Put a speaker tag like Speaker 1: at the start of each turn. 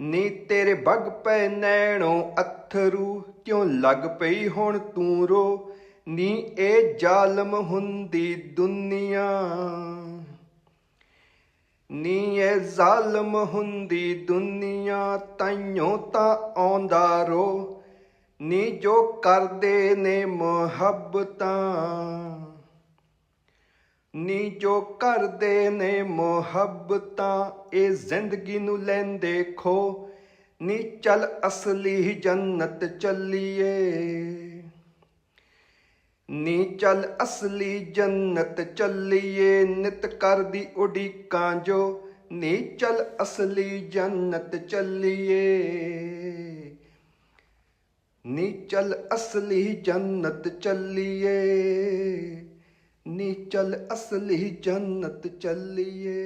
Speaker 1: ਨੀ ਤੇਰੇ ਬਗ ਪੈ ਨੈਣੋ ਅਥਰੂ, ਕਿਉਂ ਲੱਗ ਪਈ ਹੁਣ ਤੂੰ ਰੋ? ਨੀ ਇਹ ਜ਼ਾਲਮ ਹੁੰਦੀ ਦੁਨੀਆ। ਨੀ ਇਹ ਜ਼ਾਲਮ ਹੁੰਦੀ ਦੁਨੀਆ, ਤਾਈਓ ਤਾਂ ਆਉਂਦਾ ਰੋ। ਨੀ ਜੋ ਕਰਦੇ ਨੇ ਮੁਹੱਬਤਾਂ। ਨੀ ਜੋ ਕਰਦੇ ਨੇ ਮੁਹੱਬਤਾਂ, ਇਹ ਜ਼ਿੰਦਗੀ ਨੂੰ ਲੈਂਦੇ ਖੋ। ਨੀ ਚੱਲ ਅਸਲੀ ਜੰਨਤ ਚੱਲੀਏ। ਨੀ ਚੱਲ ਅਸਲੀ ਜੰਨਤ ਚੱਲੀਏ, ਨਿਤ ਕਰਦੀ ਉਡੀਕਾਂ ਜੋ। ਨੀ ਚੱਲ ਅਸਲੀ ਜੰਨਤ ਚੱਲੀਏ। ਨੀ ਚੱਲ ਅਸਲੀ ਜੰਨਤ ਚੱਲੀਏ। ਚੱਲ ਅਸਲੀ ਜੰਨਤ ਚੱਲੀਏ।